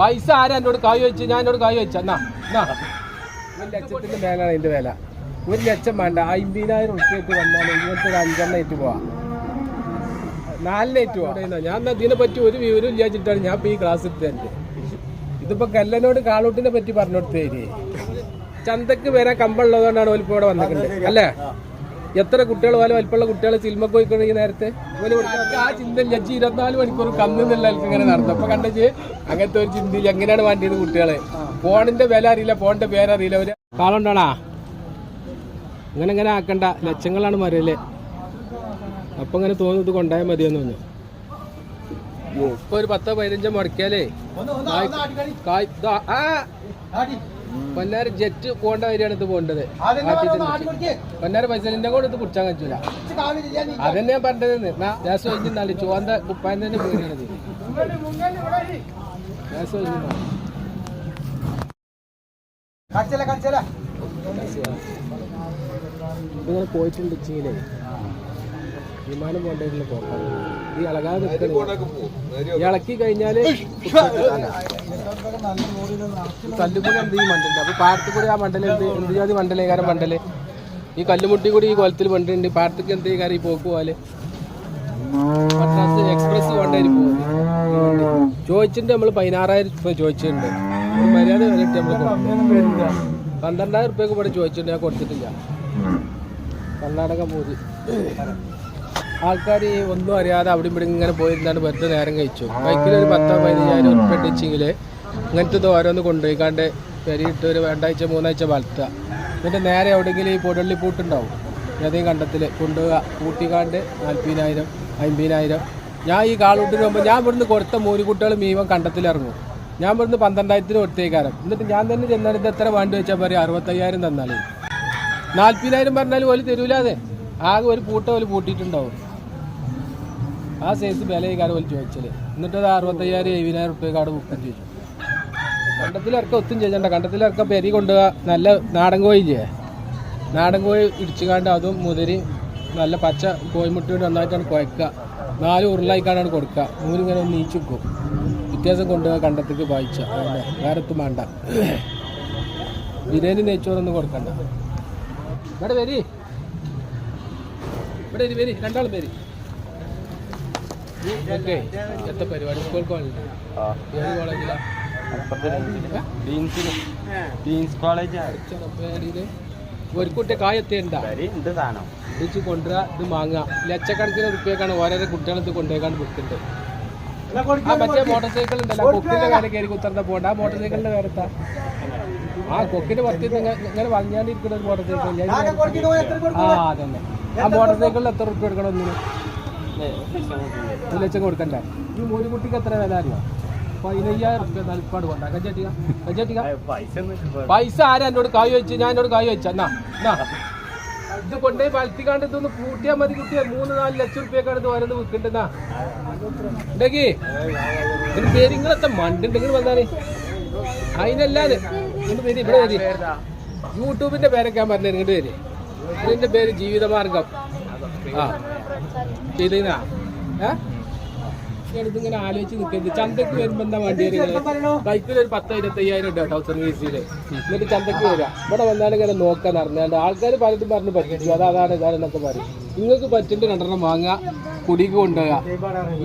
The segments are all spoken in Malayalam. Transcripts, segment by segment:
പൈസ ആരാ എന്നോട് കായ് വെച്ച്? ഞാൻ എന്നോട് കായ് വെച്ച. എന്നാ എന്നാ. ഒരു ലക്ഷത്തിന്റെ മേലാണ് അതിന്റെ വില. ഒരു ലക്ഷം വേണ്ട. അമ്പതിനായിരം ഉറുപ്പ്യക്ക് വന്നാൽ ഇങ്ങനത്തെ ഒരു അഞ്ചെണ്ണം ഏറ്റു പോവാ. നാലിനേറ്റ് പോവാ. ഞാൻ ഇതിനെ പറ്റി ഒരു വിവരം ഇല്ലാച്ചിട്ടാണ് ഞാൻ ഇപ്പൊ ഈ ക്ലാസ് എടുത്തത്. ഇതിപ്പോ കല്ലനോട് കാളൂട്ടിനെ പറ്റി പറഞ്ഞു കൊടുത്തേരി ചന്തക്ക് വരാൻ കമ്പുള്ളതുകൊണ്ടാണ് ഓലിപ്പോ ഇവിടെ വന്നിട്ടുണ്ട് അല്ലേ? എത്ര കുട്ടികൾ വല വലിപ്പമുള്ള കുട്ടികളെ സിനിമക്ക് പോയിക്കൊണ്ട് ഈ നേരത്തെ ആ ചിന്ത ജഡ്ജി ഇരുപത്തിനാല് മണിക്കൂർ കന്നില്ല ഇങ്ങനെ നടത്തും അപ്പൊ കണ്ടെച്ച് അങ്ങനത്തെ ഒരു ചിന്തയിൽ എങ്ങനെയാണ് വേണ്ടിയത് കുട്ടികളെ? ഫോണിന്റെ വില അറിയില്ല ഫോണിന്റെ പേരറിയില്ല അവർ കാളുണ്ടാണാ അങ്ങനെ അങ്ങനെ ആക്കണ്ട. ലക്ഷങ്ങളാണ് മരല്ലേ അപ്പൊ അങ്ങനെ തോന്നുന്നത് കൊണ്ടായാൽ മതിയെന്ന് തോന്നുന്നു. ഇപ്പൊ ഒരു പത്തോ പതിനഞ്ചോ മുടക്കിയാലേ. ആ. പൊന്നാര ജെറ്റ് പോകേണ്ട വരികയാണ് ഇത് പോകേണ്ടത്. പൊന്നാര പൈസലിന്റെ കൂടെ ഇത് കുടിച്ചാൻ കഴിച്ചില്ല അതന്നെ ഞാൻ പറഞ്ഞത് കഴിഞ്ഞാൽ ചുവന്ന കുപ്പായം തന്നെ പോയിരുന്നത് ഇങ്ങനെ പോയിട്ടുണ്ട് ചീലേ വിമാനം പോകേണ്ടതില്ല പോക്കാണ്. ഈ ഇളകാതെ ഇളക്കി കഴിഞ്ഞാൽ കല്ലുമുടി എന്ത് ഈ മണ്ടൽ അപ്പൊ പാടത്ത് കൂടി ആ മണ്ടൽ എന്ത്? എന്ത് ജാതി മണ്ടലേകാരം മണ്ടൽ? ഈ കല്ലുമുട്ടി കൂടി ഈ കൊലത്തിൽ മണ്ടുണ്ട്. പാടത്തേക്ക് എന്ത് കാര്യം ഈ പോക്ക് പോലെ മദ്രാസ് എക്സ്പ്രസ് കൊണ്ടേരി പോകും ചോദിച്ചിട്ട് നമ്മൾ പതിനാറായിരം രൂപ ചോദിച്ചിട്ടുണ്ട്. മര്യാദ വരട്ടെ നമ്മൾ പന്ത്രണ്ടായിരം റുപ്യൊക്കെ ഇവിടെ ചോദിച്ചിട്ടുണ്ട്. ഞാൻ കൊടുത്തിട്ടില്ല. കർണാടക പോതി ആൾക്കാർ ഒന്നും അറിയാതെ അവിടെ ഇവിടെ ഇങ്ങനെ പോയിരുന്നാണ് വെറുതെ നേരം കഴിച്ചു. ബൈക്കിൽ ഒരു പത്തോ പതിനഞ്ചായിരം ഉറുപ്പ്യ ഉണ്ടെങ്കിൽ ഇങ്ങനത്തെ ഇത് ഓരോന്ന് കൊണ്ടുപോയിക്കാണ്ട് പെരിയിട്ട് ഒരു രണ്ടാഴ്ച മൂന്നാഴ്ച വളർത്തുക. എന്നിട്ട് നേരെ എവിടെയെങ്കിലും ഈ പൊടള്ളി പൂട്ടുണ്ടാവും ഏതെങ്കിലും കണ്ടത്തിൽ കൊണ്ടുപോവുക. കൂട്ടിക്കാണ്ട് നാൽപ്പതിനായിരം അമ്പതിനായിരം. ഞാൻ ഈ കാളൂട്ടിന് പോകുമ്പോൾ ഞാൻ ഇവിടുന്ന് കൊടുത്ത മൂന്ന് കുട്ടികൾ മീവൻ കണ്ടത്തിലിറങ്ങും ഞാൻ ഇവിടുന്ന് പന്ത്രണ്ടായിരത്തിന് കൊടുത്തേക്കാരം. എന്നിട്ട് ഞാൻ തന്നെ ചെന്നാൽ ഇത് എത്ര വേണ്ടി വെച്ചാൽ പറയും? അറുപത്തയ്യായിരം തന്നാലേ. നാൽപ്പതിനായിരം പറഞ്ഞാൽ ഓൽ തരൂലാതെ ആകെ ഒരു പൂട്ട പോലെ പൂട്ടിയിട്ടുണ്ടാവും ആ സൈസ് വില ഈകാരം പോലെ ചോദിച്ചത് എന്നിട്ട് അത് അറുപത്തയ്യായിരം എഴുപതിനായിരം റുപ്യ കാർഡ് ബുക്കും ചെയ്തു. കണ്ടത്തിലിറക്കം ഒത്തും ചെയ്യണ്ട. കണ്ടത്തിലിറക്കം പെരി കൊണ്ടുപോകാൻ നല്ല നാടൻ കോഴില്ലേ നാടൻ കോഴി ഇടിച്ചുകാണ്ട് അതും മുതിരി നല്ല പച്ച കോഴിമുട്ടി കൊണ്ട് നന്നായിട്ടാണ് കുഴക്കുക നാല് ഉരുളായിക്കാണ്ടാണ് കൊടുക്കുക. നൂലിങ്ങനെ ഒന്ന് നീച്ചു വെക്കും. വ്യത്യാസം കൊണ്ടുപോകാൻ കണ്ടത്തേക്ക് വായിച്ച വേറെ എത്തും വേണ്ട. ബിരിയാണി നെയ്ച്ചോറൊന്നും കൊടുക്കണ്ട. ഇവിടെ വരി. ഇവിടെ വരി വരി രണ്ടാളും പേര് ഓക്കെ എത്ര പരിപാടി സ്കൂൾ കോളേജ് ഏത് കോളേജിലാ ഒരു കുട്ടി കായെത്തിയുണ്ടാ ഇത് കൊണ്ടുവരാ ഇത് മാങ്ങ. ലക്ഷക്കണക്കിന് റുപ്യക്കാണ് ഓരോരോ കുട്ടികൾ ഇത് കൊണ്ടുപോയിക്കാണ്ട് വിൽക്കുന്നത് ആ മറ്റേ മോട്ടോർ സൈക്കിൾ ഉണ്ടല്ലോ കൊക്കിന്റെ കാര്യം കയറി കുത്തർന്ന പോണ്ട ആ. മോട്ടോർ സൈക്കിളിന്റെ പേരെത്താ ആ കൊക്കിന്റെ പത്തി ഇങ്ങനെ വാങ്ങിയാണ്ടിരിക്കുന്ന ഒരു മോട്ടോർ സൈക്കിൾ ആ അതന്നെ ആ മോട്ടോർ സൈക്കിളിൽ എത്ര റുപ്യ എടുക്കണം ഒന്നിന്? ഒരു ലക്ഷം കൊടുക്കണ്ട? ഈ മൂന്ന് കുട്ടിക്ക് എത്ര വില അറിയാം? പതിനയ്യായിരം റുപ്യ നൽപ്പാട് കൊണ്ട. പൈസ ആരാ എന്നോട് കായ് വെച്ച് ഞാൻ എന്നോട് കായ് വെച്ച എന്നാ എന്നാ. ഇത് കൊണ്ടേ വളർത്തിക്കാണ്ട് ഇതൊന്ന് കൂട്ടിയാൽ മതി കുട്ടിയെ. മൂന്ന് നാല് ലക്ഷം റുപ്യക്കാണ് ഇത് വരുന്നത് വിൽക്കണ്ടെന്നാ ഉണ്ടെങ്കിൽ ഇതിന് പേര് ഇങ്ങളത്തെ മണ്ടുണ്ടെങ്കിൽ വന്നാലേ? അതിനല്ലാതെ ഇങ്ങോട്ട് ഇവിടെ വരി യൂട്യൂബിന്റെ പേരൊക്കെ ഞാൻ പറഞ്ഞു ഇങ്ങോട്ട് വരി. ഇതിന്റെ പേര് ജീവിതമാർഗം. ആ. ചെയ്തീനാ? ഏ ഇതിങ്ങനെ ആലോചിച്ച് നിൽക്കരുത്. ചന്തക്ക് വരുമ്പോ എന്താ വണ്ടി ബൈക്കിൽ ഒരു പത്ത് ഇരുപത്തി അയ്യായിരം ഉണ്ട് കേട്ടോ സർവീസിൽ എന്നിട്ട് ചന്തക്ക് വരിക. ഇവിടെ വന്നാലും ഇങ്ങനെ നോക്കാൻ അറിഞ്ഞാണ്ട് ആൾക്കാർ പലതും പറഞ്ഞ് പറ്റിച്ചു. അത് അതാണ് ഇതാണെന്നൊക്കെ പറയും. നിങ്ങൾക്ക് പറ്റുന്ന രണ്ടെണ്ണം വാങ്ങുക കുടിക്ക് കൊണ്ടുപോകുക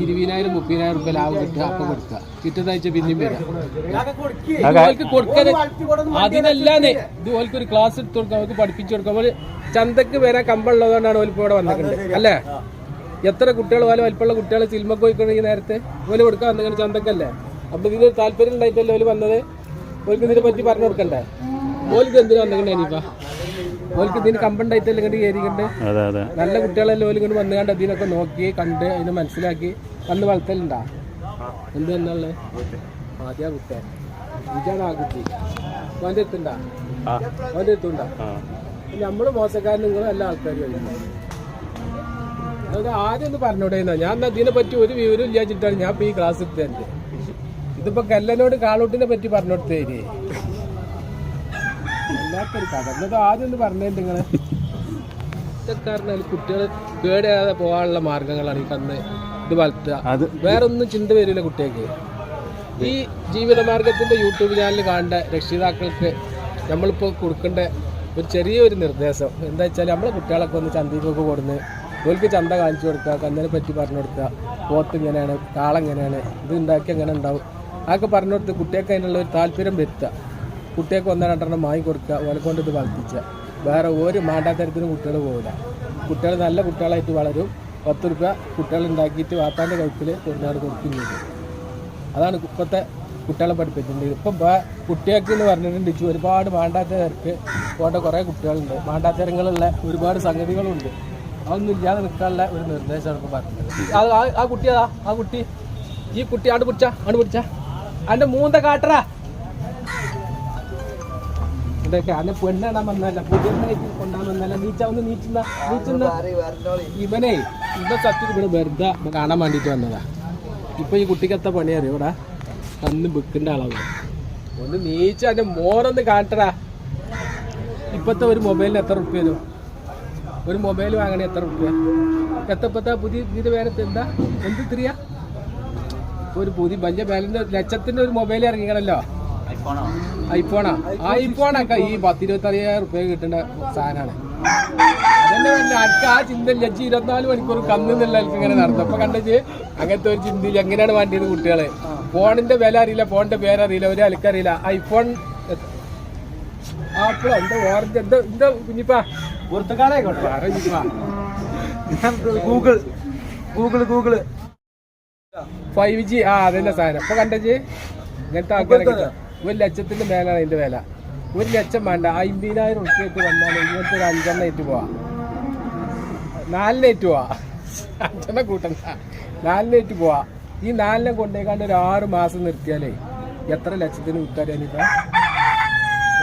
ഇരുപതിനായിരം മുപ്പതിനായിരം റുപ്യ ലാഭം കിട്ടുക അപ്പം കൊടുക്കുക. കിട്ടുന്നതാഴ്ച പിന്നെയും വരാം ഓൾക്ക് കൊടുക്കാൻ അതിനല്ലാതെ ഇത് ഓൾക്ക് ഒരു ക്ലാസ് എടുത്ത് കൊടുക്കാം അവർക്ക് പഠിപ്പിച്ചു കൊടുക്കാം അവർ ചന്തക്ക് വരാൻ കമ്പുള്ളതുകൊണ്ടാണ് ഓലിപ്പോ ഇവിടെ വന്നിട്ടുണ്ട് അല്ലേ? എത്ര കുട്ടികൾ പോലെ വലിപ്പമുള്ള കുട്ടികൾ സിനിമക്ക് പോയിക്കൊണ്ടെങ്കിൽ നേരത്തെ? ഓൽ കൊടുക്കാൻ വന്നിങ്ങനെ ചന്തക്കല്ലേ? അപ്പൊ ഇതിനൊരു താല്പര്യം ഉണ്ടായിട്ടല്ലേ ഓൽ വന്നത്? ഓൽക്ക് ഇതിനെ പറ്റി പറഞ്ഞു കൊടുക്കണ്ടേ? ഓൽക്ക് എന്തിനാ വന്നിട്ടുണ്ടേ ഇനിയിപ്പ? ഓൽക്ക് ഇതിന് കമ്പുണ്ടായിട്ടല്ലേ ഇങ്ങോട്ട് കയറിക്കണ്ട്? നല്ല കുട്ടികളെല്ലാം ഓൽ ഇങ്ങോട്ട് വന്നു കണ്ട് അതിനൊക്കെ നോക്കി കണ്ട് അതിനെ മനസ്സിലാക്കി കണ്ട് വളർത്തലുണ്ടാ? എന്ത് തന്നെയുള്ളത് ആദ്യ കുട്ടി. ഇതാണ് ആ കുട്ടി. അവന്റെ എത്തുണ്ടാ അവന്റെ എത്തുണ്ടാ നമ്മൾ മോശക്കാരൻ നിങ്ങൾ എല്ലാ ആൾക്കാരും അത് ആദ്യം ഒന്ന് പറഞ്ഞോടേന്നാ ഞാൻ ഇതിനെ പറ്റി ഒരു വിവരം ഇല്ലാച്ചിട്ടാണ് ഞാൻ ഇപ്പൊ ഈ ക്ലാസ് എടുത്തത്. ഇതിപ്പോ കല്ലനോട് കാളൂട്ടിനെ പറ്റി പറഞ്ഞോടുത്തേരി എല്ലാത്തൊരു കഥ. എന്നത് ആദ്യം ഒന്ന് പറഞ്ഞേ നിങ്ങൾ. കാരണം കുട്ടികൾ കേടാതെ പോകാനുള്ള മാർഗങ്ങളാണ് ഈ കന്ന് ഇത് വളർത്തുക. വേറെ ഒന്നും ചിന്ത വരില്ല കുട്ടികൾക്ക്. ഈ ജീവിതമാർഗത്തിന്റെ യൂട്യൂബ് ചാനൽ കാണേണ്ട രക്ഷിതാക്കൾക്ക് നമ്മളിപ്പോൾ കൊടുക്കേണ്ട ഒരു ചെറിയൊരു നിർദ്ദേശം. എന്താ വെച്ചാൽ നമ്മളെ കുട്ടികളൊക്കെ ഒന്ന് ചന്തയ്ക്കൊക്കെ കൊടുന്ന് ഓർക്ക് ചന്ത കാണിച്ചു കൊടുക്കുക കന്നിനെ പറ്റി പറഞ്ഞു കൊടുക്കുക പോത്ത് ഇങ്ങനെയാണ് കാളെങ്ങനെയാണ് ഇത് ഉണ്ടാക്കി എങ്ങനെ ഉണ്ടാവും. അതൊക്കെ പറഞ്ഞു കൊടുത്ത് കുട്ടികൾക്ക് അതിനുള്ള ഒരു താല്പര്യം വരുത്തുക. കുട്ടികൾക്ക് ഒന്നോ രണ്ടെണ്ണം വാങ്ങി കൊടുക്കുക ഓലെ ഇത് വളർത്തിച്ച വേറെ ഒരു മാണ്ടാത്തരത്തിനും കുട്ടികൾ പോകില്ല കുട്ടികൾ നല്ല കുട്ടികളായിട്ട് വളരും. പത്ത് റുപ്യ കുട്ടികൾ ഉണ്ടാക്കിയിട്ട് വാപ്പാന്റെ കഴുത്തിൽ കൊടുക്കുകയും ചെയ്യും. അതാണ് ഇപ്പോഴത്തെ കുട്ടികളെ പഠിപ്പിച്ചിട്ടുണ്ട് ഇപ്പം കുട്ടികൾക്ക് എന്ന് പറഞ്ഞിട്ടുണ്ടെങ്കിൽ ഒരുപാട് മാണ്ടാത്തരക്ക് പോകേണ്ട കുറേ കുട്ടികളുണ്ട്. മാണ്ടാത്തരങ്ങളുള്ള ഒരുപാട് സംഗതികളുണ്ട്. അതൊന്നും ഇല്ലാതെ നിൽക്കാനുള്ള ഒരു നിർദ്ദേശമാണ് ഇപ്പോൾ പറഞ്ഞത്. ആ കുട്ടി അതാ ആ കുട്ടി. ഈ കുട്ടി ആണ്ട് പിടിച്ച ആണ്ട് പിടിച്ച. അതിന്റെ മൂന്ന കാട്ടറ. ഇതൊക്കെ അതിന്റെ പെണ്ണാണാൻ വന്നല്ല പുതിയ കൊണ്ടാൻ വന്നല്ല നീച്ച ഒന്ന് നീച്ചുന്ന നീച്ചുന്ന ഇവനെ ഇവ സത്യം ഇവിടെ വെറുതെ കാണാൻ വേണ്ടിയിട്ട് വന്നതാ. ഇപ്പൊ ഈ കുട്ടിക്കത്ത പണി അറിയോ ഇവിടെ? അന്ന് ബുക്കിന്റെ അളവ് ഒന്ന് നീച്ച അതിന്റെ മോറൊന്ന് കാട്ടടാ ഇപ്പത്തെ ഒരു മൊബൈലിന് എത്ര റുപ്യ ഒരു മൊബൈൽ വാങ്ങണേ എത്ര റുപ്യ എത്തപ്പത്താ പുതിയ ഇത് പേരത്ത് എന്താ? എന്ത് തിരിയാ? ഒരു പുതിയ വലിയ ബാലന്റെ ലക്ഷത്തിന്റെ ഒരു മൊബൈൽ ഇറങ്ങിക്കണല്ലോ. ഐഫോണാ? ഐഫോണൊക്കെ ഈ പത്തിരുപത്തറിയായിരം റുപ്യ കിട്ടേണ്ട സാധനമാണ് അതന്നെ വേണ്ട ആ ചിന്ത ലജ്ജി ഇരുപത്തിനാല് മണിക്കൂർ കന്നുള്ള ഇങ്ങനെ നടന്നു. അപ്പൊ കണ്ടത് അങ്ങനത്തെ ഒരു ചിന്തയിൽ എങ്ങനെയാണ് വേണ്ടിയത് കുട്ടികളെ ഫോണിന്റെ വില അറിയില്ല. ഫോണിന്റെ പേരറിയില്ല. ഒരു അലക്കറിയില്ല ഐഫോൺ ആപ്പിളോ എന്താ ഓറഞ്ച് എന്താ എന്താ കുഞ്ഞിപ്പാ. കുഞ്ഞിപ്പാ. Google Google Google five G ആ അതന്നെ സാധനം. അപ്പൊ കണ്ടേ ഇങ്ങനത്തെ ആൾക്കാരൊക്കെ ഒരു ലക്ഷത്തിന്റെ മേലാണ് അതിന്റെ വില. ഒരു ലക്ഷം വേണ്ട. അമ്പതിനായിരം ഉറുപ്പ്യക്ക് വന്നാൽ ഇങ്ങനത്തെ ഒരു അഞ്ചെണ്ണ ഏറ്റ് പോവാ. നാലിനേറ്റ് പോവാ. അഞ്ചെണ്ണ കൂട്ടണ്ട. നാലിനേറ്റ് പോവാ. ഈ നാലിനെ കൊണ്ടേക്കാണ്ട് ഒരു ആറ് മാസം നിർത്തിയാലേ എത്ര ലക്ഷത്തിന് വിൽക്കാറിയാനിപ്പ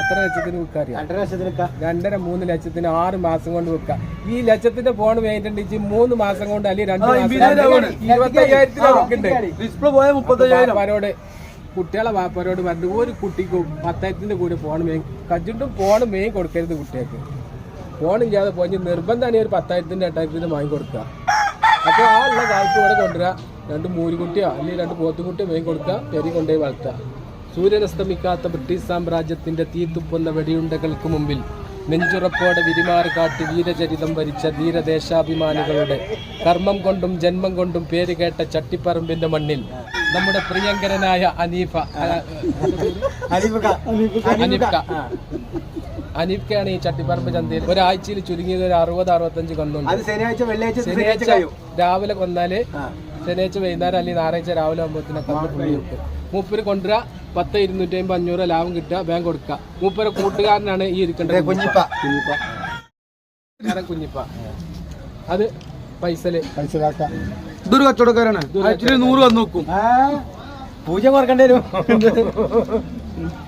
എത്ര ലക്ഷത്തിന് വിൽക്കാറിയാം രണ്ടര ലക്ഷത്തിനൊക്കെ രണ്ടര മൂന്ന് ലക്ഷത്തിന് ആറ് മാസം കൊണ്ട് വിൽക്കാം. ഈ ലക്ഷത്തിന്റെ ഫോൺ വേണ്ടിട്ടുണ്ടെങ്കിൽ മൂന്ന് മാസം കൊണ്ട് അല്ലെങ്കിൽ രണ്ട് മാസം ഡിസ്പ്ലേ പോയ മുപ്പത്തയ്യായിരം. വാപ്പാരോട് കുട്ടികളെ വാപ്പരോട് പറഞ്ഞു ഒരു കുട്ടിക്കും പത്തായിരത്തിന്റെ കൂടെ ഫോൺ മേയും കജിട്ടും ഫോൺ മേയും കൊടുക്കരുത് കുട്ടികൾക്ക്. ഫോൺ ഇല്ലാതെ പോയി. നിർബന്ധമാണ് ഒരു പത്തായിരത്തിന്റെ എട്ടായിരത്തിന്റെ വാങ്ങി കൊടുക്കുക. അപ്പോൾ ആ ഉള്ള കാലത്ത് ഇവിടെ കൊണ്ടുവരിക രണ്ട് മൂരിക്കുട്ടിയോ അല്ലെങ്കിൽ രണ്ട് പോത്തുകുട്ടിയോ മേയും കൊടുക്കുക. പെരി കൊണ്ടുപോയി വളർത്തുക. സൂര്യനസ്തമിക്കാത്ത ബ്രിട്ടീഷ് സാമ്രാജ്യത്തിന്റെ തീത്തുപ്പുന്ന വെടിയുണ്ടകൾക്ക് മുമ്പിൽ നെഞ്ചുറപ്പോടെ വിരിമാറ് കാട്ടി വീരചരിതം വരിച്ച ധീരദേശാഭിമാനികളുടെ കർമ്മം കൊണ്ടും ജന്മം കൊണ്ടും പേര് കേട്ട ചട്ടിപ്പറമ്പിന്റെ മണ്ണിൽ നമ്മുടെ പ്രിയങ്കരനായ അനീഫ അനീഫ അനീഫ്ക അനീഫ്കയാണ് ഈ ചട്ടിപ്പറമ്പ് ചന്തയിൽ. ഒരാഴ്ചയിൽ ചുരുങ്ങിയത് ഒരു അറുപത് അറുപത്തഞ്ച് കന്നുണ്ട് അത് ശനിയാഴ്ച രാവിലെ കൊന്നാൽ ശനിയാഴ്ച വൈകുന്നേരം അല്ലെങ്കിൽ ഞായറാഴ്ച രാവിലെ ആകുമ്പോഴത്തേനെ പുള്ളി കിട്ടും മൂപ്പര് കൊണ്ടുവരാ പത്ത് ഇരുന്നൂറ്റി അമ്പത് അഞ്ഞൂറ് ലാഭം കിട്ടുക ബാങ്ക് കൊടുക്കുക. മൂപ്പര് കൂട്ടുകാരനാണ് ഈ ഇരിക്കേണ്ടത്. കുഞ്ഞിപ്പ. കുഞ്ഞിപ്പ. കുഞ്ഞിപ്പ. അത് പൈസൽ. ഇതൊരു കച്ചവടക്കാരാണ്. നൂറ് വന്ന് നോക്കും പൂജ കുറക്കേണ്ടി വരും.